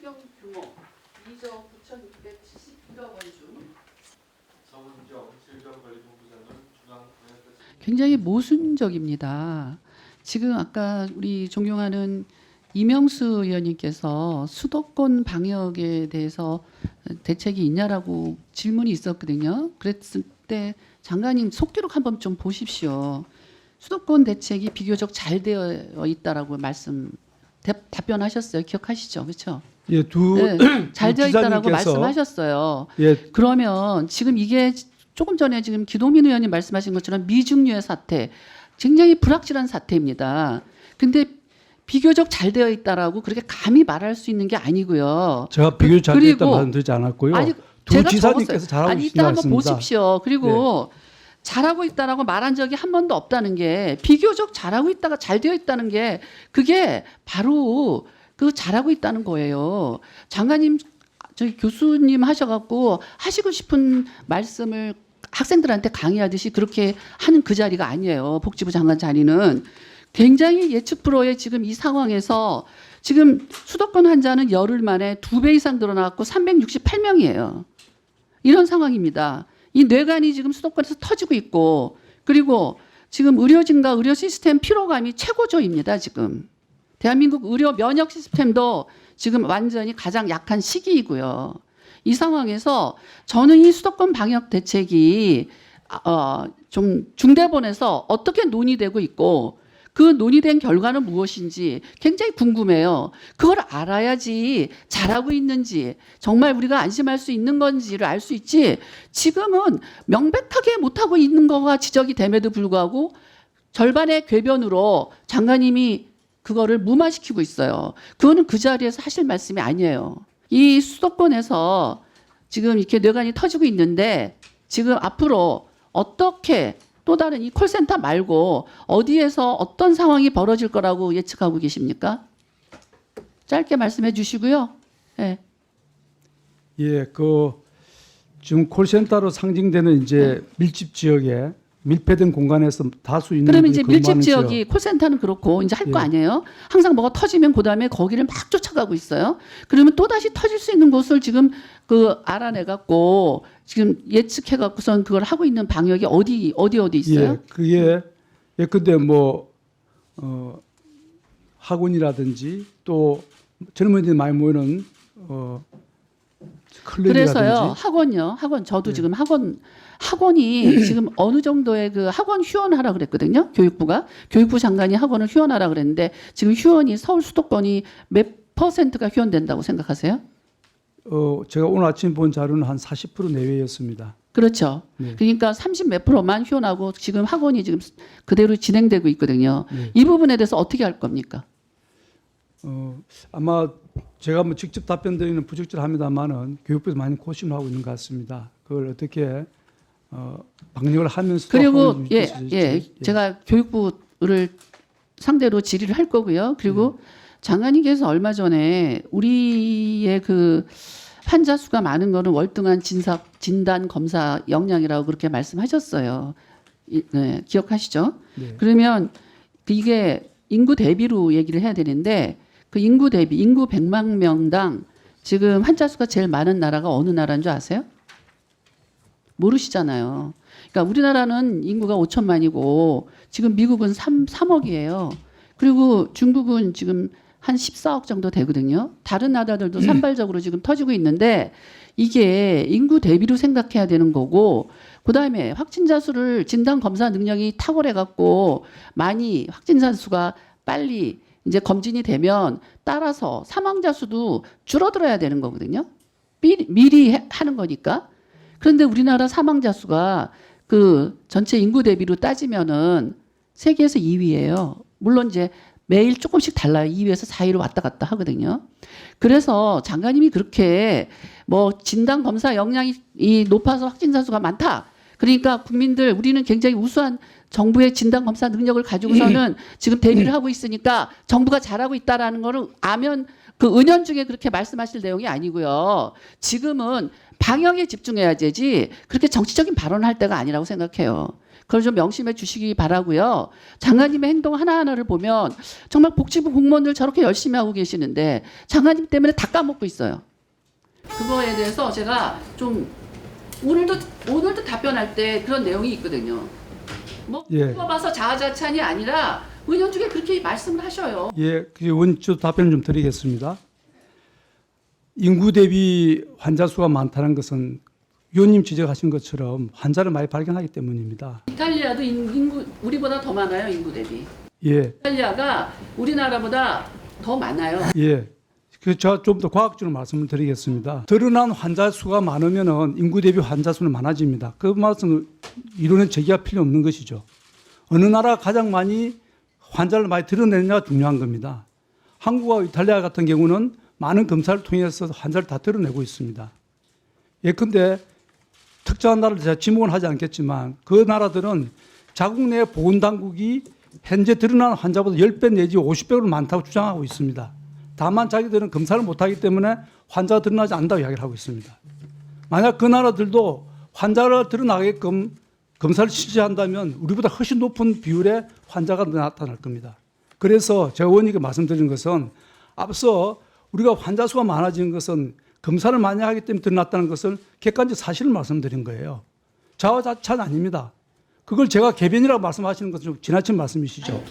추경 규모 2조 9,671억 원중 질병관리본부장은 중앙 굉장히 모순적입니다. 지금 아까 우리 존경하는 이명수 의원님께서 수도권 방역에 대해서 대책이 있냐라고 질문이 있었거든요. 그랬을 때 장관님 속기록 한번 좀 보십시오. 수도권 대책이 비교적 잘 되어 있다라고 말씀 대- 답변하셨어요. 기억하시죠? 그렇죠? 예, 두 네, 잘 되어 있다라고 기자님께서- 말씀하셨어요. 예, 그러면 지금 이게 조금 전에 지금 기동민 의원님 말씀하신 것처럼 미중류의 사태 굉장히 불확실한 사태입니다. 근데 비교적 잘 되어 있다라고 그렇게 감히 말할 수 있는 게 아니고요. 제가 비교 잘 그리고- 말씀드리지 않았고요. 아니 두 제가 지사님께서 적었어요. 잘하고 아니 계신 이따 것 한번 같습니다. 보십시오. 그리고 잘하고 있다라고 말한 적이 한 번도 없다는 게 비교적 잘하고 있다가 잘 되어 있다는 게 그게 바로 그 잘하고 있다는 거예요. 장관님 저희 교수님 하셔갖고 하시고 싶은 말씀을 학생들한테 강의하듯이 그렇게 하는 그 자리가 아니에요. 복지부 장관 자리는 굉장히 예측 불허의 지금 이 상황에서 지금 수도권 환자는 열흘 만에 두 배 이상 늘어났고 368명이에요. 이런 상황입니다. 이 뇌관이 지금 수도권에서 터지고 있고 그리고 지금 의료진과 의료 시스템 피로감이 최고조입니다. 지금 대한민국 의료 면역 시스템도 지금 완전히 가장 약한 시기이고요. 이 상황에서 저는 이 수도권 방역 대책이 어, 좀 중대본에서 어떻게 논의되고 있고 그 논의된 결과는 무엇인지 굉장히 궁금해요. 그걸 알아야지 잘하고 있는지 정말 우리가 안심할 수 있는 건지를 알 수 있지. 지금은 명백하게 못하고 있는 거가 지적이 됨에도 불구하고 절반의 궤변으로 장관님이 그거를 무마시키고 있어요. 그거는 그 자리에서 하실 말씀이 아니에요. 이 수도권에서 지금 이렇게 뇌관이 터지고 있는데 지금 앞으로 어떻게 또 다른 이 콜센터 말고 어디에서 어떤 상황이 벌어질 거라고 예측하고 계십니까? 짧게 말씀해 주시고요. 네. 예, 그 지금 콜센터로 상징되는 이제 밀집 지역에 밀폐된 공간에서 다수 있는 네. 그러면 이제 밀집 지역. 지역이 콜센터는 그렇고 이제 할거 예. 아니에요? 항상 뭐가 터지면 그다음에 거기를 막 쫓아가고 있어요. 그러면 또 다시 터질 수 있는 곳을 지금 그 알아내 갖고 지금 예측해 갖고선 그걸 하고 있는 방역이 어디 어디 어디 있어요? 예, 그게 예, 근데 뭐 어, 학원이라든지 또 젊은이들 많이 모이는 어, 그래서요 학원요 학원 저도 네. 지금 학원 학원이 지금 어느 정도의 그 학원 휴원하라 그랬거든요 교육부가 교육부 장관이 학원을 휴원하라 그랬는데 지금 휴원이 서울 수도권이 몇 퍼센트가 휴원된다고 생각하세요? 어, 제가 오늘 아침 본 자료는 한 40% 내외였습니다. 그렇죠. 네. 그러니까 30 몇 프로만 휴원하고 지금 학원이 지금 그대로 진행되고 있거든요. 네. 이 부분에 대해서 어떻게 할 겁니까? 어, 아마 제가 뭐 직접 답변 드리는 부적절합니다만은 교육부에서 많이 고심을 하고 있는 것 같습니다. 그걸 어떻게 어, 방역을 하면서도 그리고 예, 있을지. 예, 제가 교육부를 상대로 질의를 할 거고요. 그리고 네. 장관님께서 얼마 전에 우리의 그 환자 수가 많은 거는 월등한 진사, 진단 검사 역량이라고 그렇게 말씀하셨어요. 이- 네, 기억하시죠? 네. 그러면 그 이게 인구 대비로 얘기를 해야 되는데 그 인구 대비 인구 100만 명당 지금 환자 수가 제일 많은 나라가 어느 나라인 줄 아세요? 모르시잖아요. 그러니까 우리나라는 인구가 5천만이고 지금 미국은 3, 3억이에요. 그리고 중국은 지금 한 14억 정도 되거든요. 다른 나라들도 산발적으로 지금 터지고 있는데 이게 인구 대비로 생각해야 되는 거고 그다음에 확진자 수를 진단 검사 능력이 탁월해 갖고 많이 확진자 수가 빨리 이제 검진이 되면 따라서 사망자 수도 줄어들어야 되는 거거든요. 미리, 미리 해- 하는 거니까. 그런데 우리나라 사망자 수가 그 전체 인구 대비로 따지면은 세계에서 2위예요. 물론 이제 매일 조금씩 달라요. 2위에서 4위로 왔다 갔다 하거든요. 그래서 장관님이 그렇게 뭐 진단 검사 역량이 이 높아서 확진자 수가 많다. 그러니까 국민들 우리는 굉장히 우수한 정부의 진단 검사 능력을 가지고서는 지금 대비를 하고 있으니까 정부가 잘하고 있다라는 거를 아면 그 은연 중에 그렇게 말씀하실 내용이 아니고요. 지금은 방역에 집중해야 되지 그렇게 정치적인 발언을 할 때가 아니라고 생각해요. 그걸 좀 명심해 주시기 바라고요. 장관님의 행동 하나하나를 보면 정말 복지부 공무원들 저렇게 열심히 하고 계시는데 장관님 때문에 다 까먹고 있어요. 그거에 대해서 제가 좀 오늘도 오늘도 답변할 때 그런 내용이 있거든요. 뭐 예. 뽑아서 자아자찬이 아니라 은연중에 그렇게 말씀을 하셔요. 예, 그 원주 답변을 좀 드리겠습니다. 인구 대비 환자 수가 많다는 것은 위원님 지적하신 것처럼 환자를 많이 발견하기 때문입니다. 이탈리아도 인- 인구 우리보다 더 많아요 인구 대비. 예, 이탈리아가 우리나라보다 더 많아요. 예. 그 제가 좀 더 과학적으로 말씀을 드리겠습니다. 드러난 환자 수가 많으면은 인구 대비 환자 수는 많아집니다. 그 말씀을 이론에 제기할 필요 없는 것이죠. 어느 나라가 가장 많이 환자를 많이 드러내느냐가 중요한 겁니다. 한국과 이탈리아 같은 경우는 많은 검사를 통해서 환자를 다 드러내고 있습니다. 예컨대 특정한 나라를 제가 지목은 하지 않겠지만 그 나라들은 자국 내 보건당국이 현재 드러난 환자보다 10배 내지 50배로 많다고 주장하고 있습니다. 다만 자기들은 검사를 못하기 때문에 환자가 드러나지 않는다고 이야기를 하고 있습니다. 만약 그 나라들도 환자가 드러나게끔 검사를 실시한다면 우리보다 훨씬 높은 비율의 환자가 나타날 겁니다. 그래서 제가 의원님께 말씀드린 것은 앞서 우리가 환자 수가 많아지는 것은 검사를 많이 하기 때문에 드러났다는 것을 객관적 사실을 말씀드린 거예요. 자화자찬 아닙니다. 그걸 제가 개변이라고 말씀하시는 것은 좀 지나친 말씀이시죠.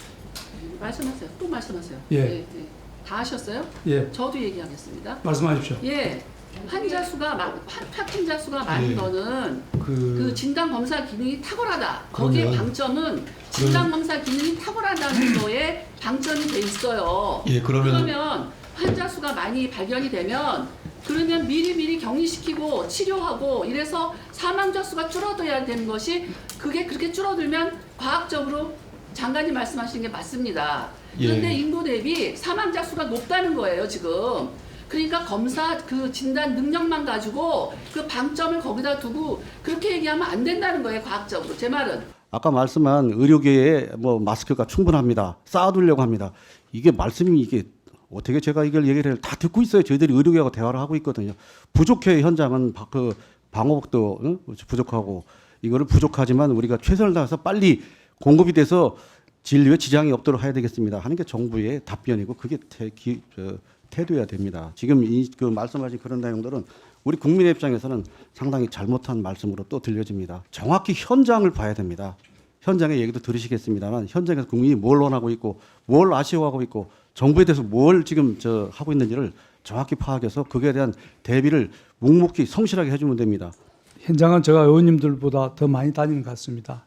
말씀하세요. 또 말씀하세요. 예. 네, 네. 다 하셨어요? 예, 저도 얘기하겠습니다. 말씀하십시오. 예. 환자 수가 많, 환- 확진자 수가 많은 예. 거는 그, 그 진단 검사 기능이 탁월하다. 거기에 그러면- 방점은 진단 검사 기능이 탁월하다는 거에 방점이 돼 있어요. 예 그러면 그러면 환자 수가 많이 발견이 되면 그러면 미리 미리 격리시키고 치료하고 이래서 사망자 수가 줄어들어야 되는 것이 그게 그렇게 줄어들면 과학적으로 장관님 말씀하시는 게 맞습니다. 그런데 예. 인구 대비 사망자 수가 높다는 거예요 지금. 그러니까 검사 그 진단 능력만 가지고 그 방점을 거기다 두고 그렇게 얘기하면 안 된다는 거예요 과학적으로 제 말은. 아까 말씀한 의료계에 뭐 마스크가 충분합니다. 쌓아두려고 합니다. 이게 말씀이 이게 어떻게 제가 이걸 얘기를 다 듣고 있어요. 저희들이 의료계하고 대화를 하고 있거든요. 부족해 현장은 바- 그 방호복도 응? 부족하고 이거를 부족하지만 우리가 최선을 다해서 빨리 공급이 돼서 진료에 지장이 없도록 해야 되겠습니다. 하는 게 정부의 답변이고 그게 태, 기, 저, 태도여야 됩니다. 지금 이 그 말씀하신 그런 내용들은 우리 국민의 입장에서는 상당히 잘못한 말씀으로 또 들려집니다. 정확히 현장을 봐야 됩니다. 현장의 얘기도 들으시겠습니다만 현장에서 국민이 뭘 원하고 있고 뭘 아쉬워하고 있고 정부에 대해서 뭘 지금 저 하고 있는지를 정확히 파악해서 거기에 대한 대비를 묵묵히 성실하게 해주면 됩니다. 현장은 제가 의원님들보다 더 많이 다니는 것 같습니다.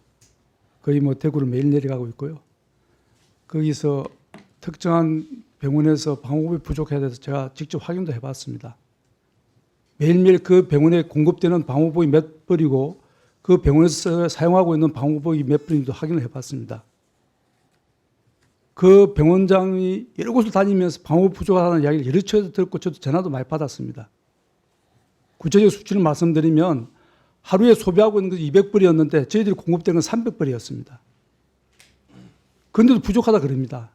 거의 뭐 대구를 매일 내려가고 있고요. 거기서 특정한 병원에서 방호복이 부족해야 돼서 제가 직접 확인도 해봤습니다. 매일매일 그 병원에 공급되는 방호복이 몇 벌이고 그 병원에서 사용하고 있는 방호복이 몇 벌인지도 확인을 해봤습니다. 그 병원장이 여러 곳을 다니면서 방호복 부족하다는 이야기를 여러 차례 듣고 저도 전화도 많이 받았습니다. 구체적 수치를 말씀드리면 하루에 소비하고 있는 것이 200불이었는데 저희들이 공급된 건 300불이었습니다. 그런데도 부족하다 그럽니다.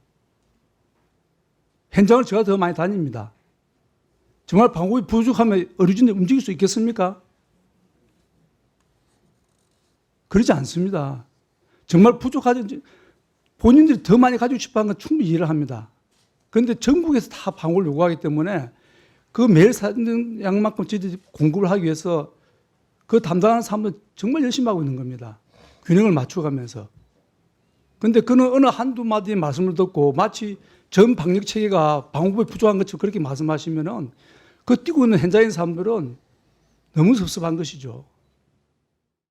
현장을 제가 더 많이 다닙니다. 정말 방법이 부족하면 어르신들 움직일 수 있겠습니까? 그러지 않습니다. 정말 부족하지 본인들이 더 많이 가지고 싶어 하는 건 충분히 이해를 합니다. 그런데 전국에서 다 방법을 요구하기 때문에 그 매일 사는 양만큼 저희들이 공급을 하기 위해서 그 담당하는 사람들 정말 열심히 하고 있는 겁니다. 균형을 맞춰가면서. 근데 그는 어느 한두 마디의 말씀을 듣고 마치 전 방역 체계가 방법이 부족한 것처럼 그렇게 말씀하시면은 그 뛰고 있는 현장의 사람들은 너무 섭섭한 것이죠.